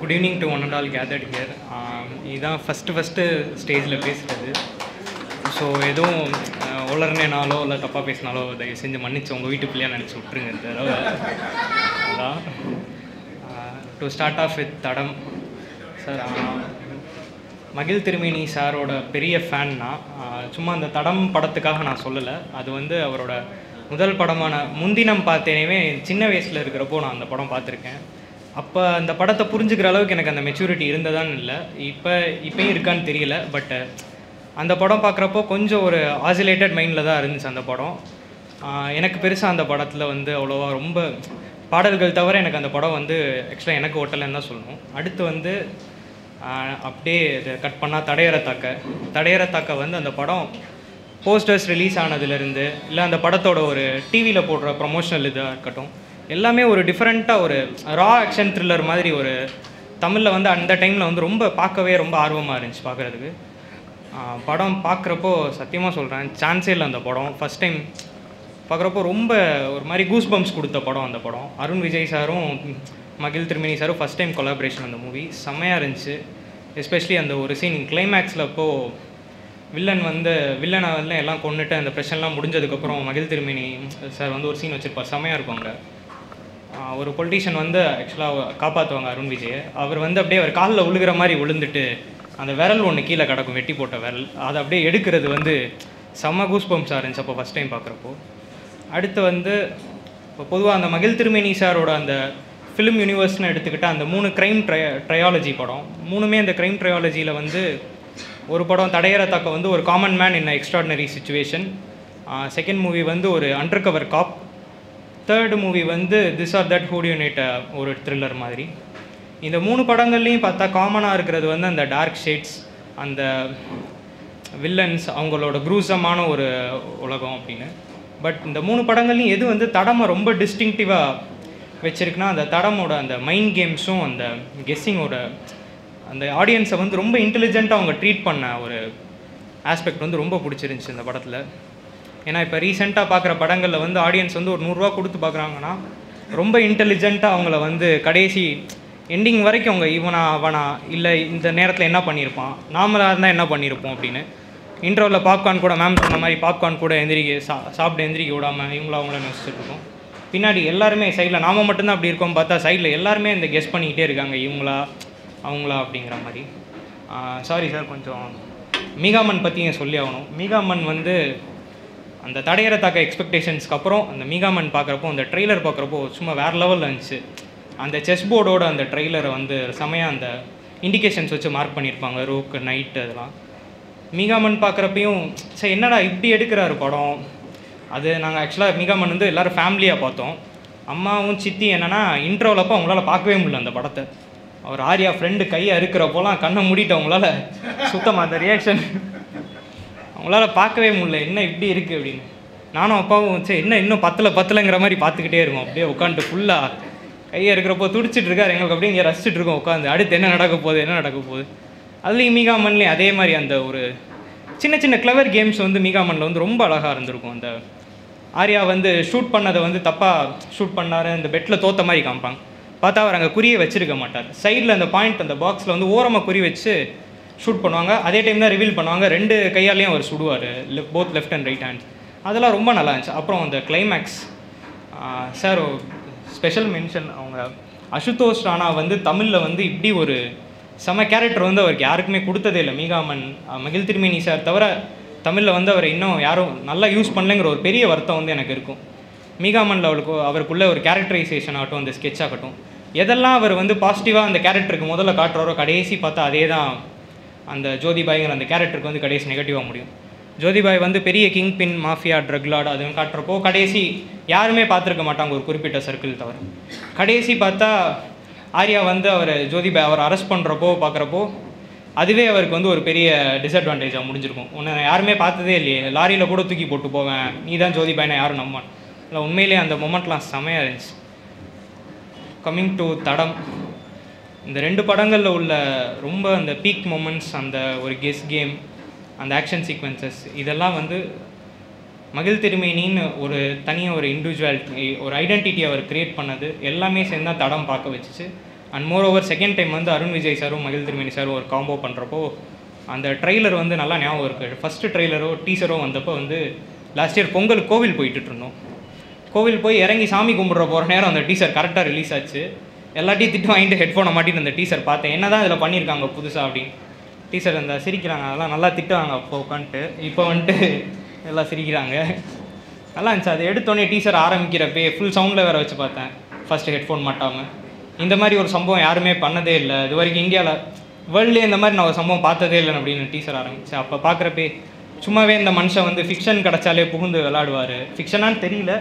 Good evening to one and all gathered here இதுதான் first first ஸ்டேஜில் பேசுகிறது so எதுவும் உளர்னேனாலோ இல்லை தப்பாக பேசினாலோ தயவு செஞ்சு மன்னிச்சு உங்கள் வீட்டு நினச்சி விட்ருங்க இந்த தடவை. அதான். To start off with Thadam. Sir மகிழ் திருமேனி சாரோட பெரிய ஃபேன் நான் சும்மா அந்த தடம் படத்துக்காக நான் சொல்லலை. அது வந்து அவரோட முதல் படமான முந்தினம் பார்த்தேனே சின்ன வயசில் இருக்கிறப்போ நான் அந்த படம் பார்த்துருக்கேன். அப்போ அந்த படத்தை புரிஞ்சுக்கிற அளவுக்கு எனக்கு அந்த மெச்சூரிட்டி இருந்ததான்னு இல்லை. இப்போ இப்போயும் இருக்கான்னு தெரியல பட் அந்த படம் பார்க்குறப்போ கொஞ்சம் ஒரு ஆசிலேட்டட் மைண்டில் தான் இருந்துச்சு அந்த படம். எனக்கு பெருசாக அந்த படத்தில் வந்து அவ்வளோவா ரொம்ப பாடல்கள் தவிர எனக்கு அந்த படம் வந்து ஆக்சுவலாக எனக்கு ஓட்டலைன்னு தான் சொல்லணும். அடுத்து வந்து அப்படியே இதை கட் பண்ணால் தடையற தாக்க. தடையற தாக்க வந்து அந்த படம் போஸ்டர்ஸ் ரிலீஸ் ஆனதுலேருந்து இல்லை அந்த படத்தோட ஒரு டிவியில் போடுற ப்ரொமோஷனல் இதாக இருக்கட்டும் எல்லாமே ஒரு டிஃப்ரெண்ட்டாக ஒரு ரா ஆக்ஷன் த்ரில்லர் மாதிரி ஒரு தமிழில் வந்து அந்த டைமில் வந்து ரொம்ப பார்க்கவே ரொம்ப ஆர்வமாக இருந்துச்சு பார்க்குறதுக்கு. படம் பார்க்குறப்போ சத்தியமாக சொல்கிறேன் சான்ஸே இல்லை அந்த படம். ஃபஸ்ட் டைம் பார்க்குறப்போ ரொம்ப ஒரு மாதிரி கூஸ் பம்ப்ஸ் கொடுத்த படம் அந்த படம். அருண் விஜய் சாரும் மகிழ் திருமணி சாரும் ஃபஸ்ட் டைம் கொலாபரேஷன் அந்த மூவி செம்மையாக இருந்துச்சு. எஸ்பெஷலி அந்த ஒரு சீன் கிளைமேக்ஸில் அப்போது வில்லன் வந்து வில்லனை வந்து எல்லாம் கொண்டுட்டு அந்த பிரச்சனைலாம் முடிஞ்சதுக்கப்புறம் மகிழ் திருமணி சார் வந்து ஒரு சீன் வச்சுருப்பார். செம்மையாக இருக்கும் அங்கே. ஒரு பொலிட்டீஷியன் வந்து ஆக்சுவலாக காப்பாற்றுவாங்க அருண் விஜய். அவர் வந்து அப்படியே அவர் காலில் விழுகிற மாதிரி விழுந்துட்டு அந்த விரல் ஒன்று கீழே கிடக்கும் வெட்டி போட்ட விரல். அதை அப்படியே எடுக்கிறது வந்து செம்ம கூஸ்பம்ஸாக இருந்துச்சு அப்போ ஃபஸ்ட் டைம் பார்க்குறப்போ. அடுத்து வந்து இப்போ பொதுவாக அந்த மகிழ் திருமேனி சாரோட அந்த ஃபிலிம் யூனிவர்ஸ்னு எடுத்துக்கிட்டால் அந்த மூணு க்ரைம் ட்ரைய ட்ரையாலஜி படம். மூணுமே அந்த க்ரைம் ட்ரையாலஜியில் வந்து ஒரு படம் தடையற தக்க வந்து ஒரு common man in extraordinary situation second movie வந்து ஒரு under cover cop third movie வந்து this or that whodunit ஒரு த்ரில்லர் மாதிரி. இந்த மூணு படங்கள்லையும் பார்த்தா காமனாக இருக்கிறது வந்து அந்த டார்க் ஷேட்ஸ் அந்த வில்லன்ஸ் அவங்களோட குரூசமான ஒரு உலகம் அப்படின்னு. பட் இந்த மூணு படங்கள்லையும் எது வந்து தடமை ரொம்ப டிஸ்டிங்டிவாக வச்சிருக்குன்னா அந்த தடமோட அந்த மைண்ட் கேம்ஸும் அந்த கெஸ்ஸிங்கோட அந்த ஆடியன்ஸை வந்து ரொம்ப இன்டெலிஜென்ட்டாக அவங்க ட்ரீட் பண்ண ஒரு ஆஸ்பெக்ட் வந்து ரொம்ப பிடிச்சிருந்துச்சி இந்த படத்தில். ஏன்னா இப்போ ரீசெண்டாக பார்க்குற படங்களில் வந்து ஆடியன்ஸ் வந்து ஒரு நூறுரூவா கொடுத்து பார்க்குறாங்கன்னா ரொம்ப இன்டெலிஜென்ட்டாக அவங்கள வந்து கடைசி எண்டிங் வரைக்கும் அவங்க இவனா அவனா இல்லை இந்த நேரத்தில் என்ன பண்ணியிருப்பான் நாமளாக இருந்தால் என்ன பண்ணியிருப்போம் அப்படின்னு. இன்டர்வலில் பாப்கார்ன் கூட மேம் சொன்ன மாதிரி பாப்கார்ன் கூட எந்திரிக்க சா சாப்பிட்டு எந்திரிக்க விடாமல் இவங்கள அவங்கள யோசிச்சுட்டு இருக்கோம். பின்னாடி எல்லாருமே சைடில் நாம மட்டும்தான் அப்படி இருக்கோம் பார்த்தா சைடில் எல்லாருமே இந்த கெஸ் பண்ணிக்கிட்டே இருக்காங்க இவங்களா அவங்களா அப்படிங்கிற மாதிரி. சாரி சார் கொஞ்சம் மீகாமன் பற்றி சொல்லி ஆகணும். மீகாமன் வந்து அந்த தடையற தாக்க எக்ஸ்பெக்டேஷன்ஸ்க்கு அப்புறம் அந்த மீகாமன் பார்க்குறப்போ அந்த ட்ரெய்லர் பார்க்குறப்போ சும்மா வேறு லெவலில் இருந்துச்சு. அந்த செஸ் போர்டோட அந்த ட்ரெய்லரை வந்து செமையாக அந்த இண்டிகேஷன்ஸ் வச்சு மார்க் பண்ணியிருப்பாங்க ரோக்கு நைட்டு அதெல்லாம். மீகாமன் பார்க்குறப்பையும் சரி என்னடா இப்படி எடுக்கிறாரு படம்? அது நாங்கள் ஆக்சுவலாக மீகாமன் வந்து எல்லோரும் ஃபேமிலியாக பார்த்தோம். அம்மாவும் சித்தி என்னென்னா அப்போ அவங்களால பார்க்கவே முடியல அந்த படத்தை. அவர் ஆர்யா ஃப்ரெண்டு கையை அறுக்கிறப்போலாம் கண்ணை மூடிட்டு அவங்களால சுத்தமாக அந்த ரியாக்ஷன் அவங்களால பார்க்கவே முடியல. என்ன இப்படி இருக்குது அப்படின்னு. நானும் அப்பாவும் சரி என்ன இன்னும் பத்தில் பத்தலைங்கிற மாதிரி பார்த்துக்கிட்டே இருக்கோம் அப்படியே உட்காந்துட்டு ஃபுல்லாக கையை இருக்கிறப்போ துடிச்சிட்டு இருக்காரு எங்களுக்கு அப்படியே இங்கே ரசிச்சுட்டு இருக்கோம் உட்காந்து அடுத்து என்ன நடக்க போகுது என்ன நடக்க போகுது? அதுலேயும் மீகாமன்லேயும் அதே மாதிரி அந்த ஒரு சின்ன சின்ன கிளவர் கேம்ஸ் வந்து மீகாமனில் வந்து ரொம்ப அழகாக இருந்திருக்கும். அந்த ஆர்யா வந்து ஷூட் பண்ணதை வந்து தப்பாக ஷூட் பண்ணார் அந்த பெட்டில் தோத்த மாதிரி காமிப்பாங்க. பார்த்தா அவர் அங்கே குறியை வச்சிருக்க மாட்டார். சைடில் அந்த பாயிண்ட் அந்த பாக்ஸில் வந்து ஓரமாக குறி வச்சு ஷூட் பண்ணுவாங்க. அதே டைம் தான் ரிவீல் பண்ணுவாங்க. ரெண்டு கையாலையும் அவர் சுடுவார். Left both left and right hand அதெல்லாம் ரொம்ப நல்லா இருந்துச்சு. அப்புறம் அந்த கிளைமேக்ஸ் சார் ஸ்பெஷல் மென்ஷன் அவங்க அசுதோஷ் ராணா வந்து தமிழில் வந்து இப்படி ஒரு செம கேரக்டர் வந்து அவருக்கு யாருக்குமே கொடுத்ததே இல்லை. மீகாமன் மகிழ் திருமேனி சார் தவிர தமிழில் வந்து அவர் இன்னும் யாரும் நல்லா யூஸ் பண்ணலைங்கிற ஒரு பெரிய வருத்தம் வந்து எனக்கு இருக்கும். மீகாமனில் அவளுக்கு அவருக்குள்ள ஒரு கேரக்டரைசேஷன் ஆகட்டும் அந்த ஸ்கெட்ச் ஆகட்டும். எதெல்லாம் அவர் வந்து பாசிட்டிவாக அந்த கேரக்டருக்கு முதல்ல காட்டுறாரோ கடைசி பார்த்தா அதே தான் அந்த ஜோதிபாய்ங்கிற அந்த கேரக்டருக்கு வந்து கடைசி நெகட்டிவாக முடியும். ஜோதிபாய் வந்து பெரிய kingpin mafia drug lord அதுவும் காட்டுறப்போ கடைசி யாருமே பார்த்துருக்க மாட்டாங்க ஒரு குறிப்பிட்ட சர்க்கிள் தவிர. கடைசி பார்த்தா ஆர்யா வந்து அவர் ஜோதிபாய் அவர் அரெஸ்ட் பண்ணுறப்போ பார்க்குறப்போ அதுவே அவருக்கு வந்து ஒரு பெரிய டிஸ்அட்வான்டேஜாக முடிஞ்சிருக்கும். உன்னை யாருமே பார்த்ததே இல்லையே. லாரியில் கூட தூக்கி போட்டு போவேன். நீ தான் ஜோதிபாய்னா யாரும் நம்ப இல்லை உண்மையிலேயே அந்த மொமெண்ட்லாம் செமையாக இருந்துச்சு. கம்மிங் டு தடம். இந்த ரெண்டு படங்களில் உள்ள ரொம்ப அந்த பீக் மூமெண்ட்ஸ் அந்த ஒரு கெஸ் கேம் அந்த ஆக்ஷன் சீக்வன்சஸ் இதெல்லாம் வந்து மகிழ் திருமேனின்னு ஒரு தனியாக ஒரு இண்டிவிஜுவாலிட்டி ஒரு ஐடென்டிட்டி அவர் கிரியேட் பண்ணது எல்லாமே சேர்ந்து தான் தடம் பார்க்க வச்சுச்சு. And moreover second time வந்து அருண் விஜய் சாரும் மகிழ் திருமேனி சாரும் ஒரு காம்போ பண்ணுறப்போ அந்த ட்ரெய்லர் வந்து நல்லா ஞாபகம் இருக்குது ஃபஸ்ட்டு ட்ரெய்லரோ டீசரோ வந்தப்போ வந்து லாஸ்ட் இயர் பொங்கல் கோவில் போயிட்டு இருந்தோம். கோவில் போய் இறங்கி சாமி கும்பிட்ற போகிற நேரம் அந்த டீசர் கரெக்டாக ரிலீஸ் ஆச்சு. எல்லாத்தையும் திட்டு வாங்கிட்டு ஹெட்ஃபோனை மாட்டிட்டு அந்த டீச்சர் பார்த்தேன். என்ன தான் இதில் பண்ணியிருக்காங்க புதுசாக அப்படின்னு. டீச்சர் அந்த சிரிக்கிறாங்க. அதெல்லாம் நல்லா திட்டுவாங்க அப்போ உட்காந்துட்டு. இப்போ வந்துட்டு எல்லாம் சிரிக்கிறாங்க. நல்லா இருந்துச்சு. அது எடுத்தோடனே டீச்சர் ஆரம்பிக்கிறப்பே ஃபுல் சவுண்டில் வேறு வச்சு பார்த்தேன். ஃபஸ்ட்டு ஹெட்ஃபோன் மாட்டாமல் இந்த மாதிரி ஒரு சம்பவம் யாருமே பண்ணதே இல்லை. இது வரைக்கும் இந்தியாவில் வேர்ல்ட்லேயே இந்த மாதிரி நான் ஒரு சம்பவம் பார்த்ததே இல்லை அப்படின்னு டீச்சர் ஆரம்பிச்சு அப்போ பார்க்குறப்பே சும்மாவே இந்த மனுஷன் வந்து ஃபிக்ஷன் கிடச்சாலே புகுந்து விளாடுவார் ஃபிக்ஷனான்னு தெரியல.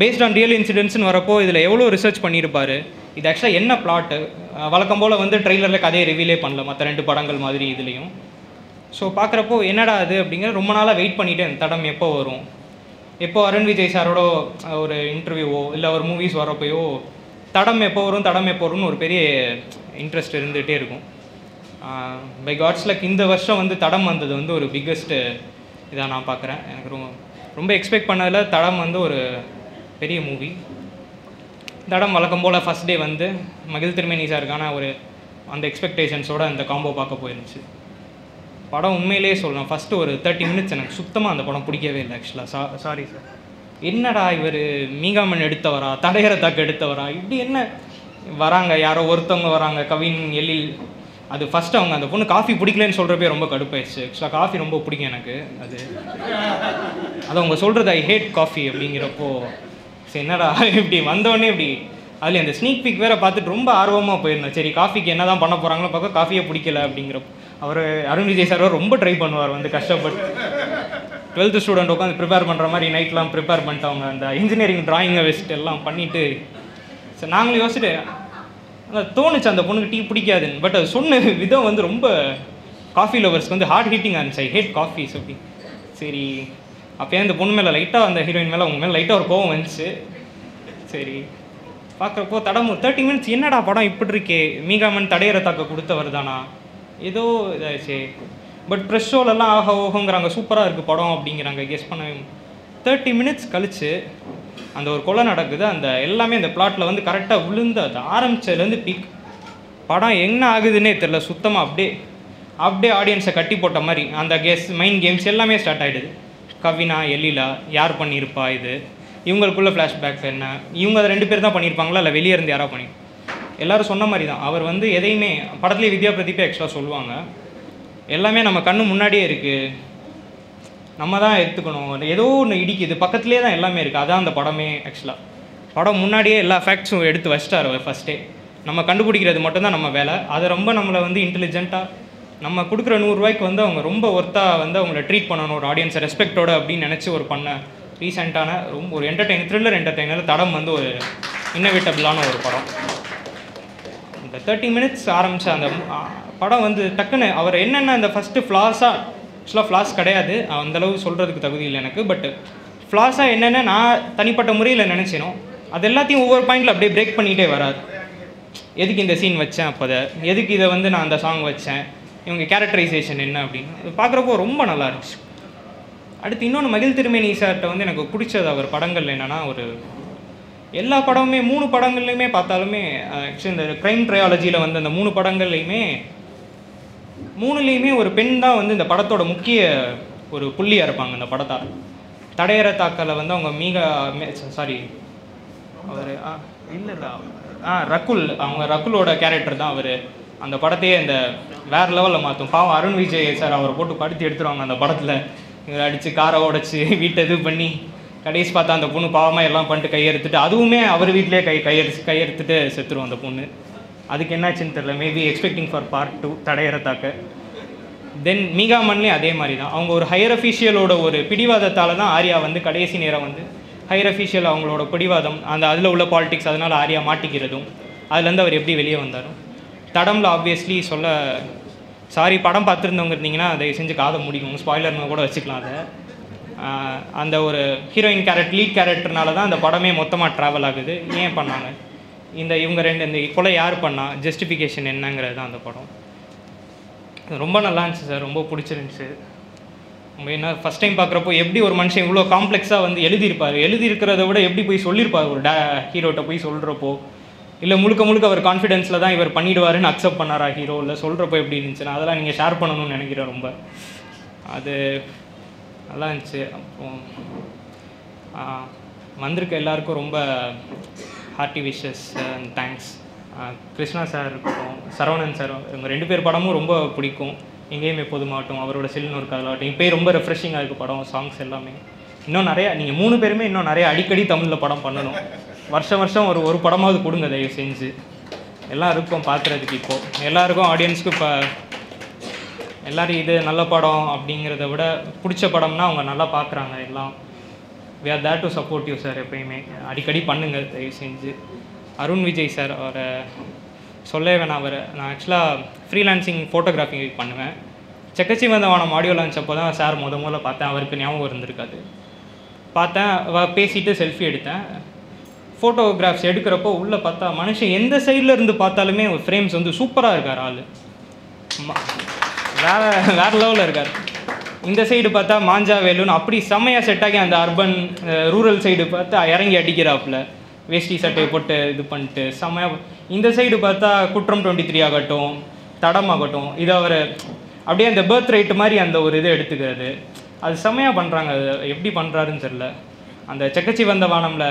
பேஸ்ட் ஆன் ரியல் இன்சிடென்ட்ஸ்னு வரப்போ இதில் எவ்வளோ ரிசர்ச் பண்ணியிருப்பார்? இது ஆக்சுவலாக என்ன பிளாட்டு வழக்கம் போல் வந்து ட்ரெய்லரில் கதையை ரிவீலே பண்ணல மற்ற ரெண்டு படங்கள் மாதிரி இதுலேயும். ஸோ பார்க்குறப்போ என்னடா அது அப்படிங்கிற ரொம்ப நாளாக வெயிட் பண்ணிவிட்டு இந்த தடம் எப்போ வரும்? எப்போ அருண் விஜய் சாரோட ஒரு இன்டர்வியூவோ இல்லை ஒரு மூவிஸ் வரப்போயோ தடம் எப்போ வரும் தடம் எப்போ வரும்னு ஒரு பெரிய இன்ட்ரெஸ்ட் இருந்துகிட்டே இருக்கும். பை காட்ஸ் லக் இந்த வருஷம் வந்து தடம் வந்தது வந்து ஒரு பிக்கஸ்ட்டு இதாக நான் பார்க்குறேன். எனக்கு ரொம்ப ரொம்ப எக்ஸ்பெக்ட் பண்ணதில் தடம் வந்து ஒரு பெரிய மூவி தடம் வழக்கம் போல் ஃபஸ்ட் டே வந்து மகிழ் திருமேனி சாருக்கான ஒரு அந்த எக்ஸ்பெக்டேஷன்ஸோட அந்த காம்போ பார்க்க போயிருந்துச்சு. படம் உண்மையிலேயே சொல்லலாம் ஃபஸ்ட்டு ஒரு தேர்ட்டி மினிட்ஸ் எனக்கு சுத்தமாக அந்த படம் பிடிக்கவே இல்லை ஆக்சுவலாக சா சாரி சார் என்னடா இவர் மீகாமன் எடுத்தவரா? தடையர தக்கு எடுத்தவரா? இப்படி என்ன வராங்க? யாரோ ஒருத்தவங்க வராங்க. கவின் எழில். அது ஃபஸ்ட்டு அவங்க அந்த பொண்ணு காஃபி பிடிக்கலன்னு சொல்கிறப்பே ரொம்ப கடுப்பாயிடுச்சு ஆக்சுவலாக காஃபி ரொம்ப பிடிக்கும் எனக்கு. அது அது அவங்க சொல்கிறது ஐ ஹேட் காஃபி அப்படிங்கிறப்போ சரி என்னடா? இப்படி வந்தோடனே இப்படி அதில் அந்த ஸ்னீக் பிக் வேறு பார்த்துட்டு ரொம்ப ஆர்வமாக போயிருந்தேன் சரி காஃபிக்கு என்ன தான் பண்ண போகிறாங்களோ பார்க்க காஃபியே பிடிக்கல அப்படிங்கிற அவர் அருண் விஜய் சார் ரொம்ப ட்ரை பண்ணுவார் வந்து கஷ்டப்பட்டு. டுவெல்த்து ஸ்டூடெண்ட் உட்காந்து ப்ரிப்பேர் பண்ணுற மாதிரி நைட்லாம் ப்ரிப்பேர் பண்ணிட்டு அவங்க அந்த இன்ஜினியரிங் ட்ராயிங்கை வச்சுட்டு எல்லாம் பண்ணிவிட்டு சரி நாங்களும் யோசிச்சுட்டு அதான் தோணுச்சு அந்த பொண்ணுக்கு டீ பிடிக்காதுன்னு. பட் அது சொன்ன விதம் வந்து ரொம்ப காஃபி லவர்ஸ்க்கு வந்து ஹார்ட் ஹீட்டிங் இருந்துச்சு ஐ ஹேட் காஃபிஸ் அப்படி சரி அப்போயே அந்த பொண்ணு மேலே லைட்டாக அந்த ஹீரோயின் மேலே அவங்க மேலே லைட்டாக ஒரு கோவம் வந்துச்சு. சரி. பார்க்குறப்போ தடம் தேர்ட்டி மினிட்ஸ் என்னடா படம் இப்படி இருக்கே? மீகாமன் தடையற தாக்க கொடுத்தவர் தானா? ஏதோ இதாச்சு பட் ப்ரெஷ் ஷோலெல்லாம் ஆக ஓகோங்கிறாங்க சூப்பராக இருக்குது படம் அப்படிங்கிறாங்க. கெஸ் பண்ண தேர்ட்டி மினிட்ஸ் கழிச்சு அந்த ஒரு கொலை நடக்குது. அந்த எல்லாமே அந்த பிளாட்டில் வந்து கரெக்டாக விழுந்து அது ஆரம்பிச்சதுலேருந்து பிக் படம் என்ன ஆகுதுன்னே தெரில சுத்தமாக அப்படியே அப்படியே ஆடியன்ஸை கட்டி போட்ட மாதிரி. அந்த கேஸ் மைண்ட் கேம்ஸ் எல்லாமே ஸ்டார்ட் ஆகிடுது கவினா எழிலா யார் பண்ணியிருப்பா இது? இவங்களுக்குள்ள ஃப்ளாஷ்பேக்ஸ் என்ன? இவங்க அதை ரெண்டு பேர் தான் பண்ணியிருப்பாங்களா? இல்லை வெளியே இருந்து யாரோ பண்ணி எல்லாரும் சொன்ன மாதிரி தான். அவர் வந்து எதையுமே படத்துலேயே வித்யா பிரதீப்பே எக்ஸ்ட்ரா சொல்லுவாங்க. எல்லாமே நம்ம கண்ணு முன்னாடியே இருக்குது நம்ம தான் எடுத்துக்கணும். ஏதோ ஒன்று இடிக்குது. பக்கத்துலேயே தான் எல்லாமே இருக்குது அதான் அந்த படமே ஆக்சுவலாக படம் முன்னாடியே எல்லா ஃபேக்ட்ஸும் எடுத்து வச்சிட்டார் அவர் ஃபஸ்ட்டே நம்ம கண்டுபிடிக்கிறது மட்டும்தான் நம்ம வேலை. அதை ரொம்ப நம்மளை வந்து இன்டெலிஜென்ட்டாக நம்ம கொடுக்குற நூறுரூவாய்க்கு வந்து அவங்க ரொம்ப ஒர்த்தாக வந்து அவங்கள ட்ரீட் பண்ணணும் ஒரு ஆடியன்ஸை ரெஸ்பெக்டோட அப்படின்னு நினச்சி ஒரு பண்ண ரீசெண்டான ரொம்ப ஒரு என்டர்டெயின் த்ரில்லர் என்டர்டெய்னர் தடம் வந்து ஒரு இன்னோவேட்டபிளான ஒரு படம். இந்த தேர்ட்டி மினிட்ஸ் ஆரம்பித்த அந்த படம் வந்து டக்குன்னு அவர் என்னென்ன அந்த ஃபஸ்ட்டு ஃப்ளாஸாக ஆக்சுவலாக ஃப்ளாஸ் கிடையாது. அந்தளவு சொல்கிறதுக்கு தகுதி இல்லை எனக்கு. பட் ஃப்ளாஸாக என்னென்ன நான் தனிப்பட்ட முறையில் நினச்சினோம் அது எல்லாத்தையும் ஒவ்வொரு பாயிண்டில் அப்படியே பிரேக் பண்ணிகிட்டே வராது எதுக்கு இந்த சீன் வச்சேன் அப்போ அதை எதுக்கு இதை வந்து நான் அந்த சாங் வச்சேன்? இவங்க கேரக்டரைசேஷன் என்ன அப்படின்னு. அது பார்க்குறப்போ ரொம்ப நல்லா இருந்துச்சு. அடுத்து இன்னொன்று மகிழ் திருமேனி சார்கிட்ட வந்து எனக்கு பிடிச்சது அவர் படங்கள் என்னென்னா ஒரு எல்லா படமுமே மூணு படங்கள்லையுமே பார்த்தாலுமே ஆக்சுவலி இந்த க்ரைம் ட்ரையாலஜியில் வந்து அந்த மூணு படங்கள்லையுமே மூணுலேயுமே ஒரு பெண் தான் வந்து இந்த படத்தோட முக்கிய ஒரு புள்ளியாக இருப்பாங்க இந்த படத்தால் தடையற தாக்கலை வந்து அவங்க மீக சாரி அவர் இல்லை இல்லை ஆ ரகுல் அவங்க ரகுலோட கேரக்டர் தான் அவர். அந்த படத்தையே அந்த வேறு லெவலில் மாற்றும் பாவம் அருண் விஜய் சார் அவரை போட்டு படுத்தி எடுத்துருவாங்க அந்த படத்தில். இவரை அடித்து காரை உடச்சி வீட்டை இது பண்ணி கடைசி பார்த்தா அந்த பொண்ணு பாவமாக எல்லாம் பண்ணிட்டு கையெழுத்துட்டு அதுவுமே அவர் வீட்டிலே கை கையெழுத்து கையெழுத்துட்டு செத்துரும் அந்த பொண்ணு. அதுக்கு என்னாச்சுன்னு தெரில maybe expecting for part two Thadaiyara Thaakka. Then மீகா மீகாமன்லேயும் அதே மாதிரி தான் அவங்க ஒரு ஹையர் அஃபீஷியலோட ஒரு பிடிவாதத்தால் தான் ஆர்யா வந்து கடைசி நேரம் வந்து ஹையர் அஃபீஷியல் அவங்களோட பிடிவாதம் அந்த அதில் உள்ள பாலிடிக்ஸ் அதனால் ஆர்யா மாட்டிக்கிறதும் அதுலேருந்து அவர் எப்படி வெளியே வந்தாரும் தடம்ல ஆப்வியஸ்லி சொல்ல சாரி படம் பார்த்துருந்தவங்க இருந்தீங்கன்னா அதை செஞ்சு காதை முடிக்கும். ஸ்பாய்லர்னு கூட வச்சுக்கலாம் அதை. அந்த ஒரு ஹீரோயின் கேரக்ட் லீட் கேரக்டர்னால தான் அந்த படமே மொத்தமாக ட்ராவல் ஆகுது. ஏன் பண்ணாங்க? இந்த இவங்க ரெண்டு இந்த கொலை யார் பண்ணா? ஜஸ்டிஃபிகேஷன் என்னங்கிறது தான் அந்த படம். ரொம்ப நல்லா இருந்துச்சு சார். ரொம்ப பிடிச்சிருந்துச்சு. நம்ம என்ன ஃபஸ்ட் டைம் பார்க்குறப்போ எப்படி ஒரு மனுஷன் இவ்வளோ காம்ப்ளெக்ஸாக வந்து எழுதியிருப்பார்? எழுதியிருக்கிறத விட எப்படி போய் சொல்லியிருப்பார்? ஒரு டே ஹீரோட்ட போய் சொல்கிறப்போ இல்லை முழுக்க முழுக்க அவர் கான்ஃபிடென்ஸில் தான் இவர் பண்ணிடுவாருன்னு அக்செப்ட் பண்ணாரா ஹீரோ இல்லை சொல்கிறப்ப எப்படி இருந்துச்சுன்னா அதெல்லாம் நீங்கள் ஷேர் பண்ணணும்னு நினைக்கிறேன் ரொம்ப. அது நல்லா இருந்துச்சு. அப்புறம் வந்திருக்க எல்லாருக்கும் ரொம்ப hearty wishes and thanks Krishna sir இருக்கட்டும் சரவணன் சார் இவங்க ரெண்டு பேர் படமும் ரொம்ப பிடிக்கும். எங்கேயும் எப்போதுமாகட்டும் அவரோட சில்லுன்னு ஒரு கதலாகட்டும் இப்போ ரொம்ப ரெஃப்ரெஷிங்காக இருக்குது படம் சாங்ஸ் எல்லாமே. இன்னும் நிறையா நீங்கள் மூணு பேருமே இன்னும் நிறைய அடிக்கடி தமிழில் படம் பண்ணணும். வருஷம் வருஷம் ஒரு ஒரு படமாவது கொடுங்க தயவு செஞ்சு. எல்லாம் இருக்கும் பார்க்குறதுக்கு இப்போது எல்லாருக்கும் ஆடியன்ஸ்க்கு இப்போ எல்லோரும் இது நல்ல படம் அப்படிங்கிறத விட பிடிச்ச படம்னா அவங்க நல்லா பார்க்குறாங்க எல்லாம். We are there to support you sir எப்பயுமே. அடிக்கடி பண்ணுங்கள் தயவு செஞ்சு. அருண் விஜய் சார் அவரை சொல்லவே வேணாம் அவர். நான் ஆக்சுவலாக ஃப்ரீலான்சிங் ஃபோட்டோகிராஃபி பண்ணுவேன். செக்கச்சி வந்தவானம் ஆடியோ லான்ச் அப்போ தான் சார் முத முதல்ல பார்த்தேன். அவருக்கு ஞாபகம் இருந்திருக்காது. பார்த்தேன் பேசிட்டு செல்ஃபி எடுத்தேன். ஃபோட்டோகிராஃப்ஸ் எடுக்கிறப்போ உள்ளே பார்த்தா மனுஷன் எந்த சைடில் இருந்து பார்த்தாலுமே ஃப்ரேம்ஸ் வந்து சூப்பராக இருக்கார் ஆள். ம- வேற வேற லெவலில் இருக்கார். இந்த சைடு பார்த்தா மாஞ்சா வேலுன்னு அப்படி செம்மையாக செட் ஆகி அந்த அர்பன் ரூரல் சைடு பார்த்தா இறங்கி அடிக்கிறாப்புல. வேஷ்டி சட்டையை போட்டு இது பண்ணிட்டு செம்மையாக இந்த சைடு பார்த்தா குற்றம் டுவெண்ட்டி த்ரீ ஆகட்டும் தடம் ஆகட்டும் இது அவர் அப்படியே அந்த பேர்த் ரைட்டு மாதிரி அந்த ஒரு இதை எடுத்துக்கிறது அது செம்மையாக பண்ணுறாங்க அது எப்படி பண்ணுறாருன்னு தெரில அந்த செக்கச்சி வந்த வானம்ல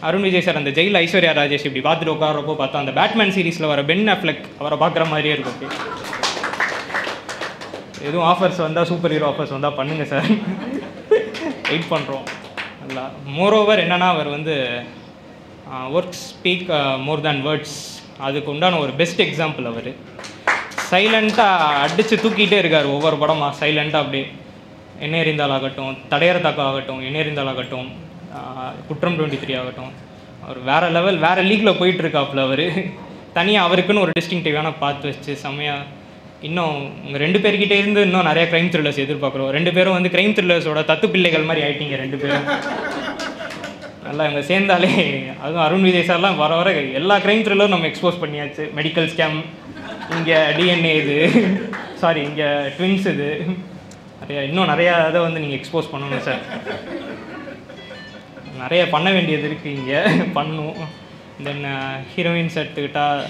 அருண் விஜய் சார் அந்த ஜெயில் ஐஸ்வர்யா ராஜேஷ் இப்படி பார்த்துட்டு உட்காரப்போ பார்த்தா அந்த பேட்மேன் சீரீஸில் வர பென் அஃப்லெக் அவரை பார்க்குற மாதிரியே இருக்கும் எதுவும் ஆஃபர்ஸ் வந்தால் சூப்பர் ஹீரோ ஆஃபர்ஸ் வந்தால் பண்ணுங்கள் சார் வெயிட் பண்ணுறோம் நல்லா. மோரோவர் என்னன்னா அவர் வந்து work speak more than words அதுக்கு உண்டான ஒரு பெஸ்ட் எக்ஸாம்பிள் அவர். சைலண்ட்டாக அடித்து தூக்கிட்டே இருக்கார் ஒவ்வொரு படமாக சைலண்ட்டாக அப்படியே. என்ன எறிந்தால் ஆகட்டும் தடையற ஆகட்டும் என்ன எறிந்தால் ஆகட்டும் குற்றம் டுவெண்ட்டி த்ரீ ஆகட்டும். அவர் வேறு லெவல் வேறு லீக்கில் போயிட்டுருக்காப்புல அவர். தனியாக அவருக்குன்னு ஒரு டிஸ்டிங்டிவான பார்த்து வச்சு செம்மையாக இன்னும் உங்கள் ரெண்டு பேர்கிட்ட இருந்து இன்னும் நிறைய க்ரைம் த்ரில்லர்ஸ் எதிர்பார்க்குறோம். ரெண்டு பேரும் வந்து க்ரைம் த்ரில்லர்ஸோட தத்து பிள்ளைகள் மாதிரி ஆயிட்டீங்க ரெண்டு பேரும். நல்லா இவங்க சேர்ந்தாலே அதுவும் அருண் விஜய் சார்லாம் வர வர எல்லா க்ரைம் த்ரில்லரும் நம்ம எக்ஸ்போஸ் பண்ணியாச்சு. மெடிக்கல் ஸ்கேம் இங்கே டிஎன்ஏ இது சாரி இங்கே ட்வின்ஸ் இது. நிறையா இன்னும் நிறையா இதை வந்து நீங்கள் எக்ஸ்போஸ் பண்ணணும் சார் நிறைய பண்ண வேண்டியது இருக்குது இங்கே. பண்ணணும் தென் ஹீரோயின்ஸ் uh, எடுத்துக்கிட்டால்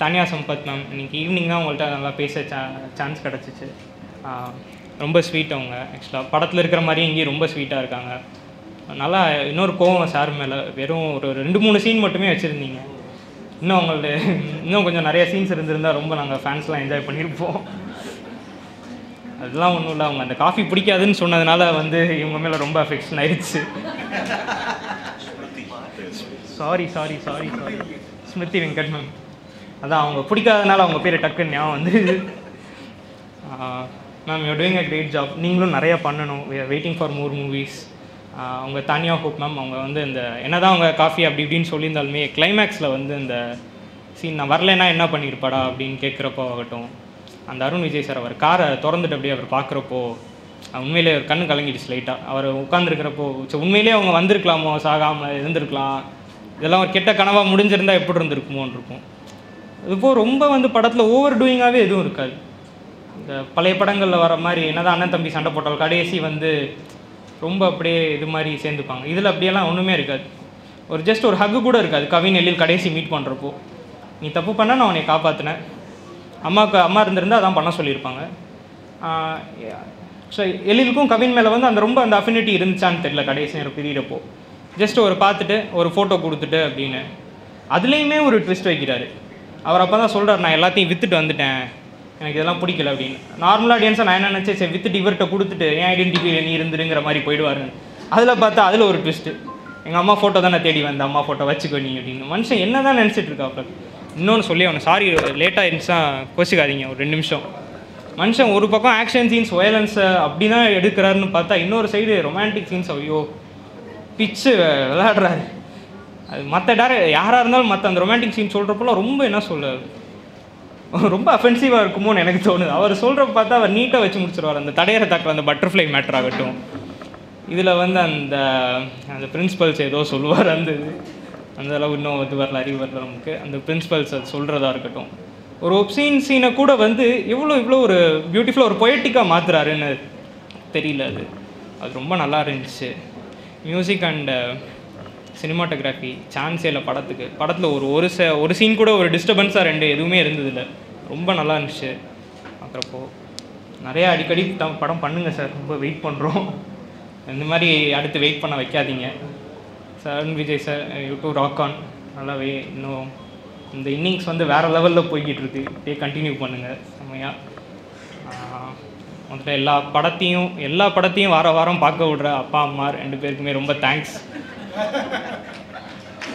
தானியா சம்பத் மேம் இன்றைக்கி ஈவினிங் தான் உங்கள்கிட்ட நல்லா பேச சா சான்ஸ் கிடச்சிச்சு. ரொம்ப ஸ்வீட் அவங்க ஆக்சுவலாக படத்தில் இருக்கிற மாதிரி இங்கேயும் ரொம்ப ஸ்வீட்டாக இருக்காங்க. நல்லா இன்னொரு கோவம் சார் மேலே. வெறும் ஒரு ரெண்டு மூணு சீன் மட்டுமே வச்சுருந்தீங்க. இன்னும் அவங்கள்ட்ட இன்னும் கொஞ்சம் நிறைய சீன்ஸ் இருந்திருந்தா ரொம்ப நாங்கள் ஃபேன்ஸ்லாம் என்ஜாய் பண்ணியிருப்போம். அதெல்லாம் ஒன்றும் இல்லை அவங்க அந்த காஃபி பிடிக்காதுன்னு சொன்னதுனால வந்து இவங்க மேலே ரொம்ப அஃபெக்ஷன் ஆயிடுச்சு. Sorry sorry sorry sorry Smruthi Venkat ma'am அதான் அவங்க பிடிக்காதனால அவங்க பேர் டக்குன்னு ஞாபகம் வந்து ma'am you doing a great job நீங்களும் நிறையா பண்ணணும். வெயிட்டிங் ஃபார் மோர் மூவிஸ் அவங்க தானியா ஹோப் மேம் அவங்க வந்து இந்த என்னதான் அவங்க காஃபி அப்படி இப்படின்னு சொல்லியிருந்தாலுமே கிளைமேக்ஸில் வந்து இந்த சீன் நான் வரலைன்னா என்ன பண்ணியிருப்பாடா அப்படின்னு கேட்குறப்போ ஆகட்டும். அந்த அருண் விஜய் சார் அவர் காரை திறந்துட்டு அப்படியே அவர் பார்க்குறப்போ உண்மையிலே அவர் கண்ணு கலங்கிடுச்சு லைட்டாக அவர் உட்காந்துருக்கிறப்போ சரி உண்மையிலேயே அவங்க வந்திருக்கலாமோ சாகாமல் இருந்திருக்கலாம். இதெல்லாம் ஒரு கெட்ட கனவாக முடிஞ்சிருந்தா எப்படி இருந்திருக்குமோன்னு இருக்கும் இப்போ ரொம்ப வந்து படத்தில் ஓவர் டூயிங்காகவே எதுவும் இருக்காது. இந்த பழைய படங்களில் வர மாதிரி என்னதான் அண்ணன் தம்பி சண்டை போட்டாலும் கடைசி வந்து ரொம்ப அப்படியே இது மாதிரி சேர்ந்துப்பாங்க. இதில் அப்படியெல்லாம் ஒன்றுமே இருக்காது. ஒரு ஜஸ்ட் ஒரு ஹக்கு கூட இருக்காது. கவின் எழில் கடைசி மீட் பண்ணுறப்போ நீ தப்பு பண்ண நான் உன்னை காப்பாற்றினேன் அம்மாவுக்கு அம்மா இருந்திருந்தால் அதான் பண்ண சொல்லியிருப்பாங்க. ஸோ எழிலுக்கும் கவின் மேலே வந்து அந்த ரொம்ப அந்த அஃபினிட்டி இருந்துச்சான்னு தெரியல கடைசி நேரம் பிரியறப்போ ஜஸ்ட் ஒரு பார்த்துட்டு ஒரு ஃபோட்டோ கொடுத்துட்டு அப்படின்னு. அதுலேயுமே ஒரு ட்விஸ்ட் வைக்கிறாரு. அவர் அப்போ தான் சொல்கிறார் நான் எல்லாத்தையும் விற்றுட்டு வந்துட்டேன். எனக்கு இதெல்லாம் பிடிக்கல அப்படின்னு. நார்மல் ஆடியன்ஸாக நான் என்ன நினச்சேன் சரி வித்துட்டு இவர்கிட்ட கொடுத்துட்டு என் ஐடென்டிட்டி நீ இருந்துருங்கிற மாதிரி போயிடுவாருன்னு. அதில் பார்த்தா அதில் ஒரு ட்விஸ்ட்டு எங்கள் அம்மா ஃபோட்டோ தானே தேடி வந்தேன் அம்மா ஃபோட்டோ வச்சுக்கோ நீ அப்படின்னு. மனுஷன் என்ன தான் நினச்சிட்டு இருக்காப்புல இன்னொன்று சொல்லி அவனை சாரி லேட்டாக இருந்துச்சா கோச்சிக்காதீங்க ஒரு ரெண்டு நிமிஷம். மனுஷன் ஒரு பக்கம் ஆக்ஷன் சீன்ஸ் வயலன்ஸை அப்படி தான் எடுக்கிறாருன்னு பார்த்தா இன்னொரு சைடு ரொமான்டிக் சீன்ஸ் ஐயோ பிச்சு விளாடுறாரு அது மற்ற டேர யாராக இருந்தாலும் மற்ற அந்த ரொமான்டிக் சீன் சொல்கிறப்பெல்லாம் ரொம்ப என்ன சொல்ல ரொம்ப அஃபென்சிவாக இருக்குமோன்னு எனக்கு தோணுது. அவர் சொல்கிறப்ப பார்த்தா அவர் நீட்டாக வச்சு முடிச்சிருவார். அந்த தடையற தாக்கில் அந்த பட்டர்ஃப்ளை மேட்ராகட்டும் இதில் வந்து அந்த அந்த பிரின்ஸிபல்ஸ் ஏதோ சொல்லுவார் அந்த இது. அந்தளவு இன்னும் இது வரல அறிவு வரல நமக்கு. அந்த பிரின்சிபல்ஸ் அது சொல்கிறதா இருக்கட்டும். ஒரு ஒப்சீன் சீனை கூட வந்து எவ்வளோ இவ்வளோ ஒரு பியூட்டிஃபுல்லாக ஒரு பொயட்டிக்காக மாற்றுறாருன்னு தெரியல அது. அது ரொம்ப நல்லா இருந்துச்சு. மியூசிக் அண்ட் சினிமாட்டோகிராஃபி சான்ஸே இல்லை படத்துக்கு. படத்தில் ஒரு ஒரு ச ஒரு சீன் கூட ஒரு டிஸ்டர்பன்ஸாக ரெண்டு எதுவுமே இருந்ததில்ல. ரொம்ப நல்லா இருந்துச்சு. பார்க்குறப்போ நிறையா அடிக்கடி த படம் பண்ணுங்கள் சார். ரொம்ப வெயிட் பண்ணுறோம் இந்த மாதிரி அடுத்து வெயிட் பண்ண வைக்காதீங்க. Sir Arun Vijay sir you too rock on நல்லாவே இன்னும் இந்த இன்னிங்ஸ் வந்து வேறு லெவலில் போய்கிட்டு இருக்கு இப்படியே கண்டினியூ பண்ணுங்கள் செம்மையாக முதல்ல எல்லா படத்தையும் எல்லா படத்தையும் வார வாரம் பார்க்க விடுற அப்பா அம்மா ரெண்டு பேருக்குமே ரொம்ப தேங்க்ஸ்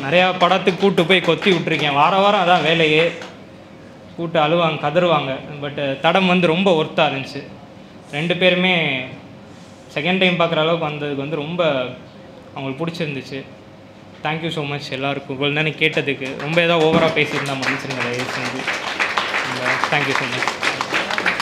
நிறையா படத்துக்கு கூட்டு போய் கொத்தி விட்ருக்கேன் வார வாரம் அதான் வேலையே. கூட்டு அழுவாங்க கதறுவாங்க. பட்டு தடம் வந்து ரொம்ப ஒர்த்தாக இருந்துச்சு. ரெண்டு பேருமே செகண்ட் டைம் பார்க்குற அளவுக்கு வந்ததுக்கு வந்து ரொம்ப அவங்களுக்கு பிடிச்சிருந்துச்சு. தேங்க்யூ ஸோ மச் எல்லாருக்கும். இவ்வளோ தானே கேட்டதுக்கு ரொம்ப ஏதாவது ஓவராக பேசியிருந்தா மன்னிச்சிருங்க தயவு செஞ்சு தேங்க்யூ ஸோ மச்